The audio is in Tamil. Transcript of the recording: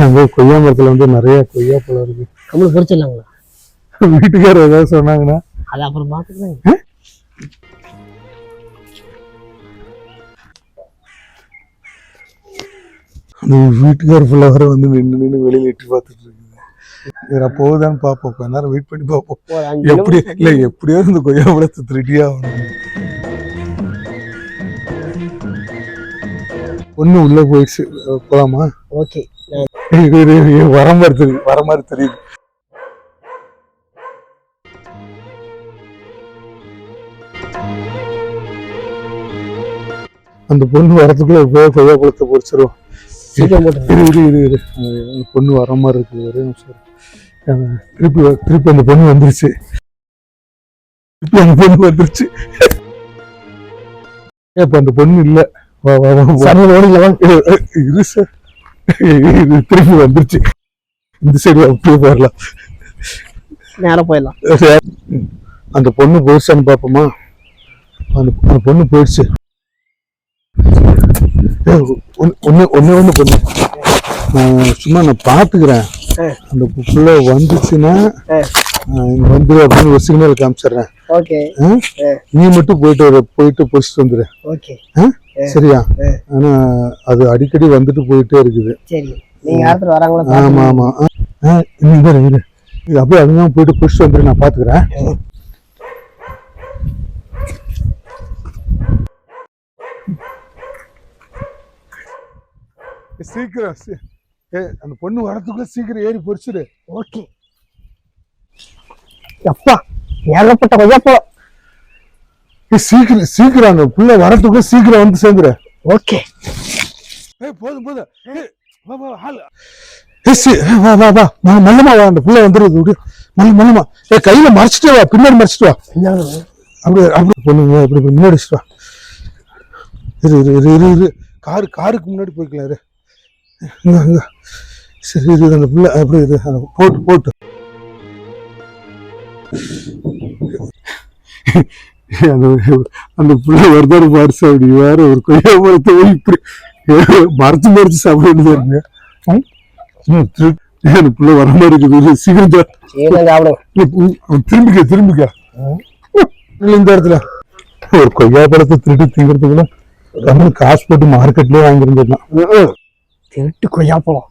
அங்கே கொய்யா மரத்துல வந்து நிறைய கொய்யா பழம் இருக்கு. கம்மல் பொறிச்சிடலாங்களா வீட்டுக்காரர் ஏதாவது சொன்னாங்கன்னா? அது அப்புறம் பார்த்துக்கலாம். அந்த வீட்டுக்கார ஃபுல்லா வர வந்து நின்று நின்று வெளியில எட்டி பார்த்துட்டு இருக்குது. வேற போகுதான்னு பார்ப்போம். கொஞ்ச நேரம் வெயிட் பண்ணி பார்ப்போம். எப்படி இல்ல எப்படியாவது இந்த கொய்யா பழத்தை திருடியே ஆகணும். பொண்ணு உள்ள போயிடுச்சு. போலாமா? ஓகே. வர மாதிரி தெரியுது வர மாதிரி தெரியுது. அந்த பொண்ணு வரதுக்குள்ள எப்படியோ கொய்யா சீக்கிரம் போட்டு இரு இரு பொண்ணு வர மாதிரி இருக்கு ஒரே நிமிஷம் திருப்பி திருப்பி அந்த பொண்ணு வந்துருச்சு. திருப்பி அந்த பொண்ணு வந்துருச்சு. இப்ப அந்த பொண்ணு இல்ல. இரு சார். திருப்பி வந்துருச்சு. இந்த சைடு அப்படியே போயிடலாம். நேரம் போயிடலாம். அந்த பொண்ணு போயிடுச்சான்னு பார்ப்போமா அந்த அந்த பொண்ணு போயிடுச்சு. ஒண்ணு ஒண்ணு ஒண்ணு பொண்ணு. நான் சும்மா நான் பார்த்துக்கிறேன். அந்த புள்ள வந்துச்சுன்னா இங்க வந்து அப்படின்னு ஒரு சிக்னல் காமிச்சிடுறேன். ஓகே? நீ மட்டும் போயிட்டு வர போயிட்டு பொறிச்சிட்டு வந்துடு ஓகே? சரியா. ஆனா அது அடிக்கடி வந்துட்டு போயிட்டே இருக்குது. சரி. நீங்க யாரத்துல வராங்களோ? ஆமா. ஆமா. நீ இரு இது அப்படியே அதுதான் போயிட்டு புடிச்சிட்டு வந்துரு நான் பாத்துக்கிறேன். சீக்கிரம் சீ- ஏ அந்த பொண்ணு வரதுக்குள்ள சீக்கிரம் ஏறி பொறிச்சிடு ஓகே அப்பா! ஏகப்பட்ட கொய்யாப்பழம். சீக்கிரம் சீக்கிரம் அந்த புள்ள வரதுக்குள்ள சீக்கிரம் வந்து சேர்ந்துரு. ஓகே. ஏய் போதும் போதும். வா வா ஆள் ஏய் சி ஏய், வா வா வா. வா மெல்லமா வா அந்த புள்ள வந்துருது விடு. மெல்ல மெல்லமா. ஏ கையில மறைச்சிட்டு வா பின்னாடி மறைச்சிட்டு வா. அப்படியே அப்படி பொண்ணுங்க அப்படி முன்னாடி வா. இரு இரு இரு இரு இரு. காரு காருக்கு முன்னாடி போய்க்கலாம் இரு. சரி இரு அந்த பிள்ளை அப்படி இரு போட்டு போட்டு. அந்த அந்த பிள்ளை வருதாரு பாரு அப்படி வேற ஒரு கொய்யா மரத்தை இப்படி மரத்து மறைச்சு சாப்பிட்டு இருங்க அந்த பிள்ளை வர மாதிரி இருக்குது இரு, சீக்கிரம் திரும்பிக்க திரும்பிக்க. இந்த இடத்துல. ஒரு கொய்யா பழத்தை திருட்டு திங்கிறதுக்குள்ள கம்மல் காசு போட்டு மார்க்கெட்லயே வாங்கியிருந்துடலாம். திருட்டு கொய்யாப்பழம்